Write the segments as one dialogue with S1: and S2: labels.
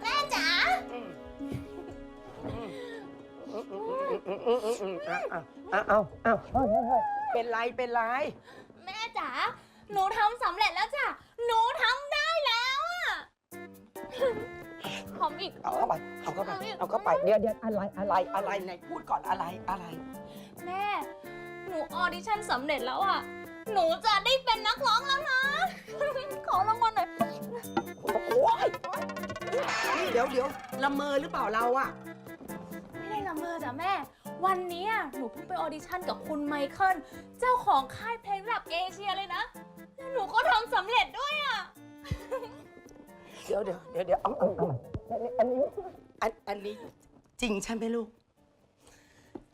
S1: แม่จ๋า
S2: เอาเอาเอาเอาเป็นไร เป็นไร
S1: แม่จ๋า หนูทำสำเร็จแล้วจ้ะ หนูทำ หอมอีก
S2: เอาเข้าไป เอาเข้าไป เอาเข้าไป เดี๋ยวเดี๋ยวอะไรอะไรอะไรไหนพูดก่อนอะไรอะไร
S1: แม่ หนูออดิชั่นสำเร็จแล้วอะหนูจะได้เป็นนักร้องแล้วนะ ขอรางวัลหน่อย
S2: โอ้ยนี่เดี๋ยวเดี๋ยวละเมอหรือเปล่าเราอะ
S1: ไม่ได้ละเมอจ้ะแม่ วันนี้อะหนูเพิ่งไปออดิชั่นกับคุณไมเคิล เจ้าของค่ายเพลงระดับเอเชียเลยนะ แล้วหนูก็ทำสำเร็จด้วยอะ
S2: เดี๋ยวเดี๋ยวเดี๋ยวเดี๋ยวเอาเอาเอาอันนี้อันอันนี้จริงใช่ไหมลูก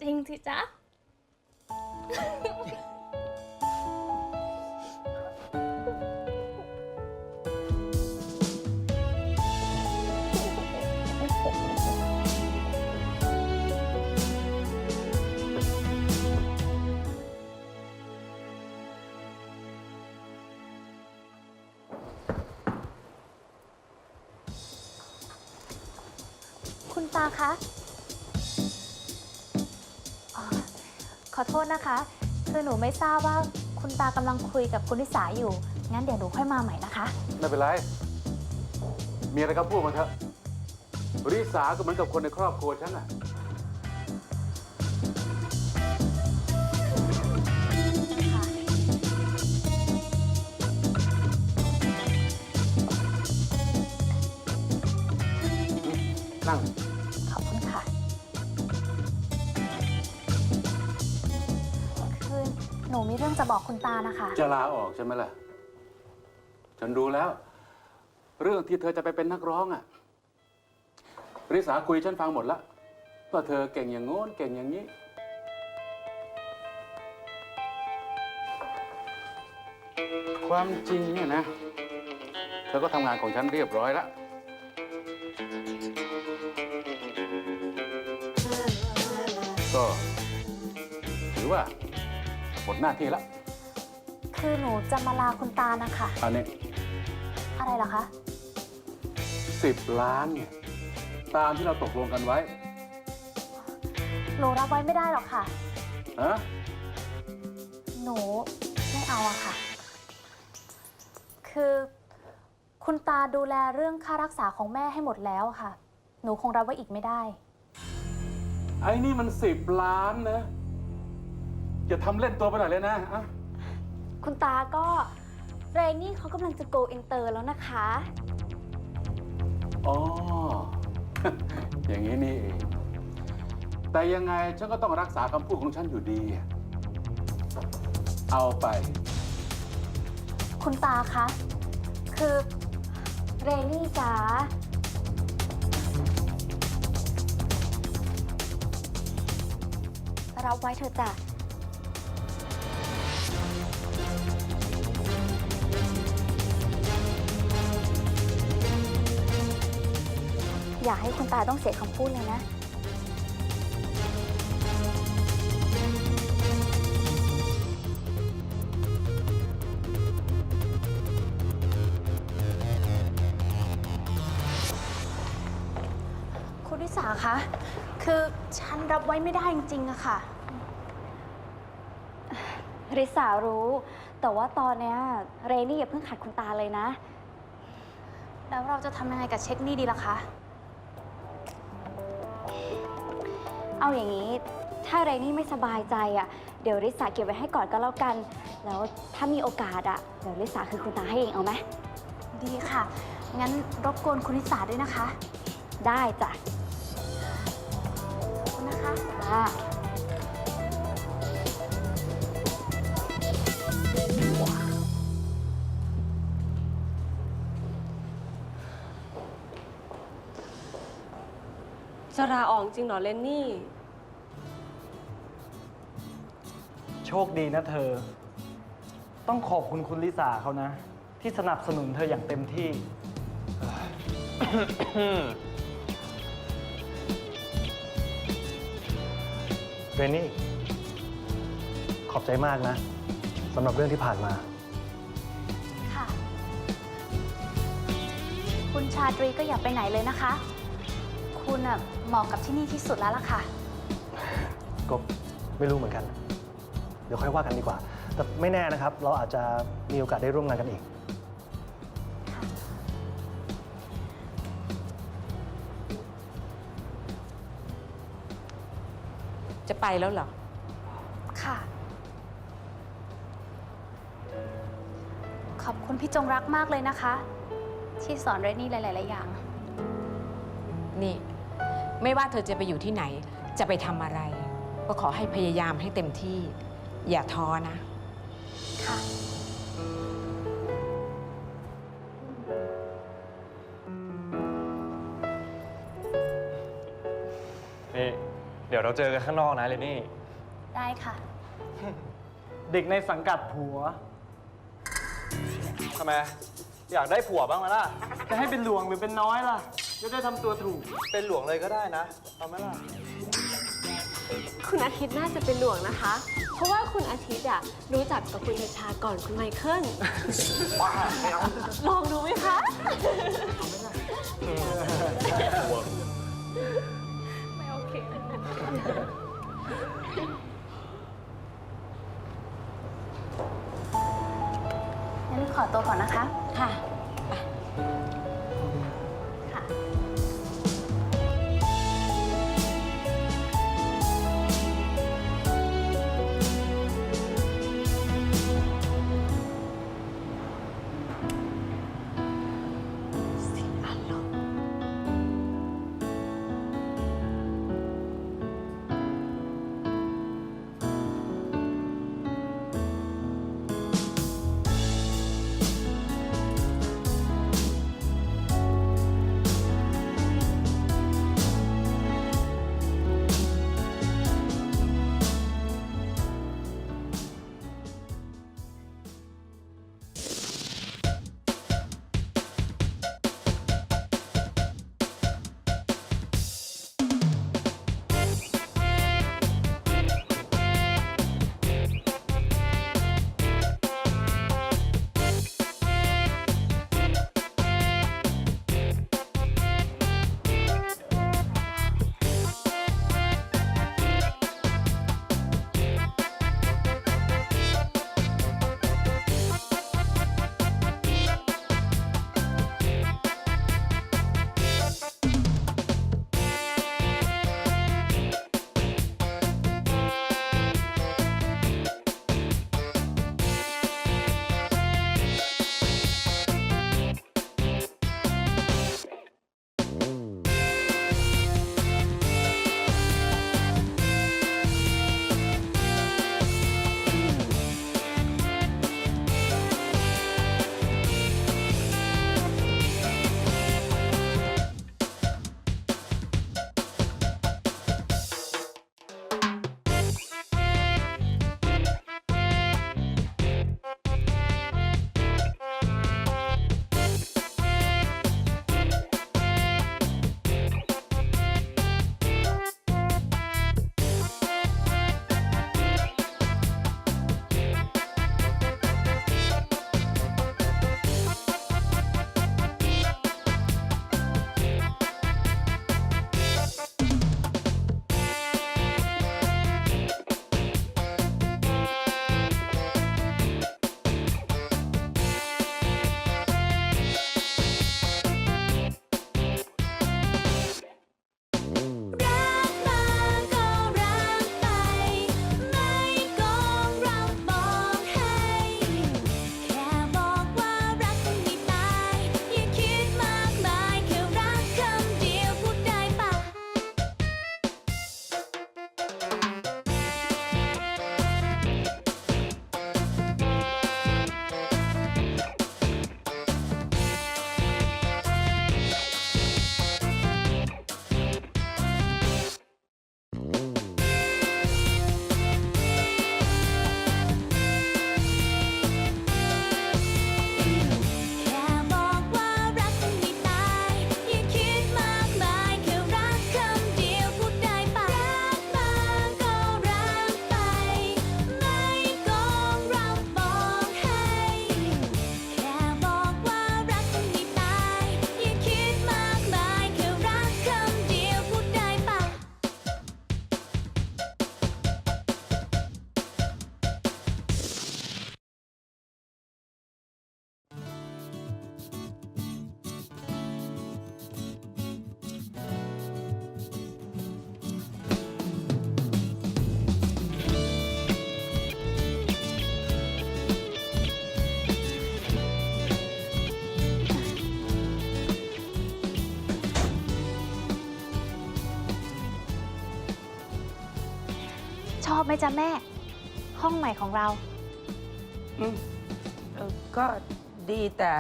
S1: จริงสิจ๊ะ
S3: คุณตาคะอ๋อขอโทษนะคะ คือหนูไม่ทราบว่าคุณตากำลังคุยกับคุณลิสาอยู่ งั้นเดี๋ยวหนูค่อยมาใหม่นะคะ
S4: ไม่เป็นไร มีอะไรก็พูดมาเถอะริสาก็เหมือนกับคนในครอบครัวฉันน่ะ นั่ง
S3: เรื่องจะบอกคุณตานะคะ
S4: จะลาออกใช่ไหมล่ะ ฉันรู้แล้ว เรื่องที่เธอจะไปเป็นนักร้องอะริสาคุยฉันฟังหมดล้วว่าเธอเก่งอย่างโน้นเก่งอย่างนี้ ความจริงเนี่ยนะ เธอก็ทำงานของฉันเรียบร้อยแล้วก็ถือว่า หมดหน้าที่แล้ว
S3: คือหนูจะมาลาคุณตานะคะ
S4: อันนี้
S3: อะไรเหรอคะ
S4: สิบล้านเนี่ยตามที่เราตกลงกันไว้
S3: หนูรับไว้ไม่ได้หรอกค่ะ
S4: ฮะ
S3: หนูไม่เอาอะค่ะ คือคุณตาดูแลเรื่องค่ารักษาของแม่ให้หมดแล้วอะค่ะ หนูคงรับไว้อีกไม่ได้
S4: ไอ้นี่มันสิบล้านนะ อย่าทำเล่นตัวไปหน่อยเลยนะอะ
S3: คุณตาก็เรนนี่เขากำลังจะ go inter แล้วนะคะ
S4: อ๋อ อย่างนี้นี่เอง แต่ยังไงฉันก็ต้องรักษาคำพูดของฉันอยู่ดี เอาไป
S3: คุณตาคะ คือเรนนี่จ๋ารับไว้เถอะจ้ะ อย่าให้คุณตาต้องเสียคำพูดเลยนะ คุณลิสาคะ คือฉันรับไว้ไม่ได้จริงๆอะค่ะ ริสารู้ แต่ว่าตอนเนี้ยเรนนี่อย่าเพิ่งขัดคุณตาเลยนะ แล้วเราจะทำยังไงกับเช็คนี้ดีล่ะคะ เอาอย่างนี้ ถ้าเรนนี่ไม่สบายใจอะเดี๋ยวริสาเก็บไว้ให้ก่อนก็แล้วกัน แล้วถ้ามีโอกาสอะเดี๋ยวริสาคือคุณตาให้เองเอาไหม ดีค่ะ งั้นรบกวนคุณลิสาด้วยนะคะ ได้จ้ะขอบคุณนะคะ จ้า
S5: จะลาออกจริงเหรอเลนนี่
S6: โชคดีนะเธอ ต้องขอบคุณคุณลิสาเขานะ ที่สนับสนุนเธออย่างเต็มที่ เรนนี่ ขอบใจมากนะสำหรับเรื่องที่ผ่านมา
S1: ค่ะ คุณชาตรีก็อย่าไปไหนเลยนะคะ คุณอะเหมาะกับที่นี่ที่สุดแล้วล่ะค่ะ
S6: ก็ไม่รู้เหมือนกัน เดี๋ยวค่อยว่ากันดีกว่า แต่ไม่แน่นะครับ เราอาจจะมีโอกาสได้ร่วมงานกันอีก
S7: จะไปแล้วเหรอ
S1: ค่ะ ขอบคุณพี่จงรักมากเลยนะคะ ที่สอนเรนนี่หลาย ๆ อย่าง
S7: นี่ ไม่ว่าเธอจะไปอยู่ที่ไหน จะไปทำอะไร ก็ขอให้พยายามให้เต็มที่ อย่าท้อนะ
S1: ค่ะ
S6: นี่เดี๋ยวเราเจอกันข้างนอกนะเรนนี่
S1: ได้ค่ะ
S6: เด็กในสังกัดผัว ทำไม อยากได้ผัวบ้างไหมล่ะ จะให้เป็นหลวงหรือเป็นน้อยล่ะ จะได้ทำตัวถูก เป็นหลวงเลยก็ได้นะ เอาไหมล่ะ
S5: คุณอาทิตย์น่าจะเป็นหลวงนะคะ เพราะว่าคุณอาทิตย์อะรู้จักกับคุณชาชาก่อนคุณไมเคิลลองดูไหมคะ
S1: งั้นขอตัวก่อนนะคะ
S7: ค่ะ
S1: ค่ะ อบไหมจ๊ะแม่ ห้องใหม่ของเรา
S8: อืมเออก็ดีแต่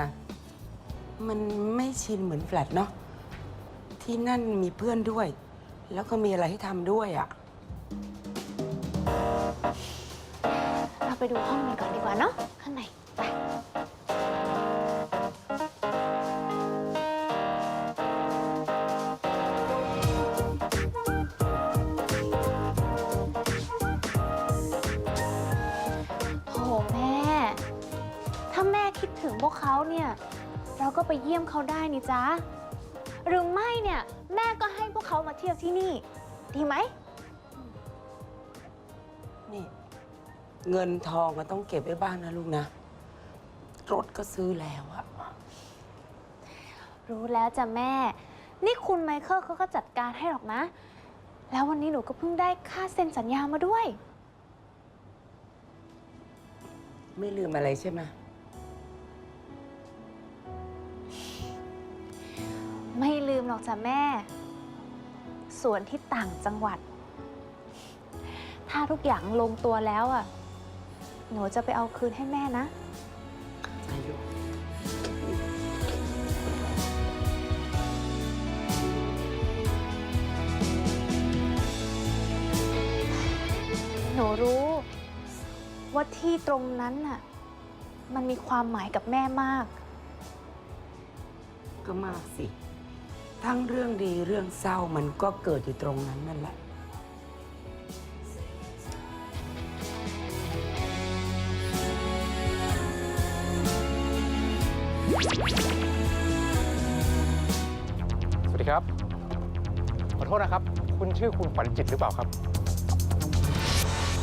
S8: มันไม่ชินเหมือนแฟลตเนาะที่นั่นมีเพื่อนด้วย แล้วก็มีอะไรให้ทำด้วยอะ่ะ
S1: เราไปดูห้องกันก่อนดีกว่าเนาะข้างใน ก็ไปเยี่ยมเขาได้นี่จ๊ะ หรือไม่เนี่ยแม่ก็ให้พวกเขามาเที่ยวที่นี่ ดีไหม
S8: นี่ เงินทองก็ต้องเก็บไว้บ้างนะลูกนะ รถก็ซื้อแล้วอะ
S1: รู้แล้วจ้ะแม่ นี่คุณไมเคิลเขาก็จัดการให้หรอกนะ แล้ววันนี้หนูก็เพิ่งได้ค่าเซ็นสัญญามาด้วย
S8: ไม่ลืมอะไรใช่ไหม
S1: ไม่ลืมหรอกจ้ะแม่ส่วนที่ต่างจังหวัด ถ้าทุกอย่างลงตัวแล้วอะ หนูจะไปเอาคืนให้แม่นะ
S8: อายุ
S1: หนูรู้ ว่าที่ตรงนั้นน่ะ มันมีความหมายกับแม่มาก
S8: ก็มากสิ ทั้งเรื่องดีเรื่องเศร้ามันก็เกิดอยู่ตรงนั้นนั่นแหละ
S2: สวัสดีครับ ขอโทษนะครับ คุณชื่อคุณขวัญจิตหรือเปล่าครับ